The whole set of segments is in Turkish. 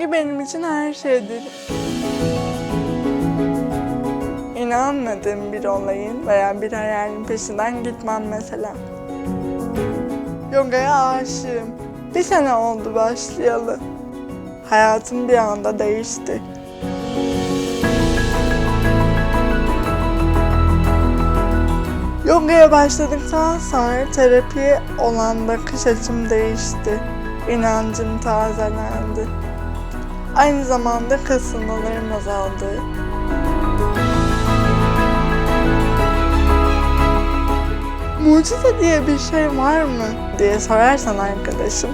Sevgi benim için her şeydir. İnanmadığım bir olayın veya bir hayalin peşinden gitmem mesela. Yogaya aşığım. Bir sene oldu başlayalı. Hayatım bir anda değişti. Yogaya başladıktan sonra terapiye olan bakış açım değişti. İnancım tazelendi. Aynı zamanda kasılmalarım azaldı. Mucize diye bir şey var mı diye sorarsan arkadaşım.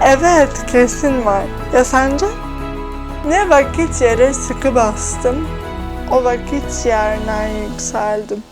Evet kesin var. Ya sence? Ne vakit yere sıkı bastım, o vakit yerden yükseldim.